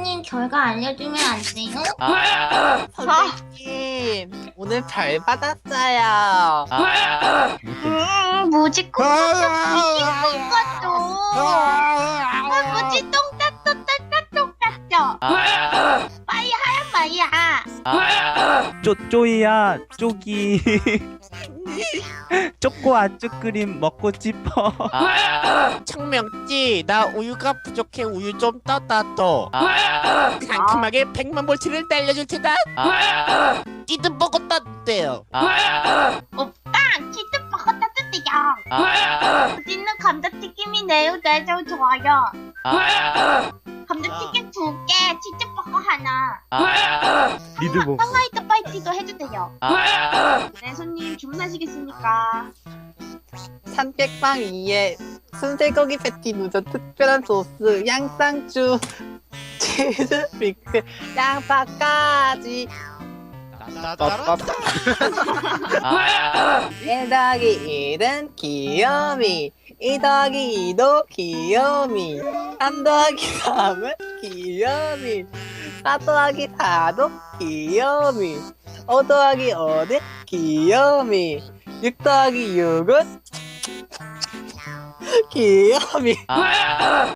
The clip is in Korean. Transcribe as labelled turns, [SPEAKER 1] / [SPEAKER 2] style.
[SPEAKER 1] 선생님 결과 알려주면 안 돼요?
[SPEAKER 2] 아,
[SPEAKER 3] 선생님 오늘 별 받았어요.
[SPEAKER 2] 아,
[SPEAKER 1] 음, 뭐지 꼭 이긴 것도. 아, 뭐지 똥딱똥 딱딱똥 딱죠.
[SPEAKER 2] 아,
[SPEAKER 1] 빨리 하란 말이야.
[SPEAKER 2] 아,
[SPEAKER 4] 쪼, 쪼이야 쪼기 쪼꼬 아쭈크림 먹고 싶어
[SPEAKER 2] 아,
[SPEAKER 3] 청명지 나 우유가 부족해 우유 좀 떠다 또.
[SPEAKER 2] 아,
[SPEAKER 3] 상큼하게 100만 볼트를 날려줄 테다.
[SPEAKER 2] 아,
[SPEAKER 3] 찌든 먹었다 대요.
[SPEAKER 2] 아,
[SPEAKER 1] 오빠 치즈 먹었다 뜨대요.
[SPEAKER 2] 아,
[SPEAKER 1] 어디는 감자튀김이네요. 네, 저 좋아요.
[SPEAKER 2] 아,
[SPEAKER 1] 감자튀김 두 개, 치즈버거 하나.
[SPEAKER 2] 아,
[SPEAKER 4] 리드보
[SPEAKER 1] 상하이트 파 이티도 해주세요.
[SPEAKER 2] 아,
[SPEAKER 1] 네, 손님 주문하시겠습니까?
[SPEAKER 3] 삼백빵 위에 순세고기 패티 누전 특별한 소스 양상추 치즈 믹스 양파까지
[SPEAKER 2] 아,
[SPEAKER 3] 1 더하기 1은 귀요미 2 더하기 2도 귀요미 3 더하기 3은 귀요미 4 더하기 4도 귀요미 5 더하기 5는 귀요미 6 더하기 6은? 귀요미
[SPEAKER 2] 아,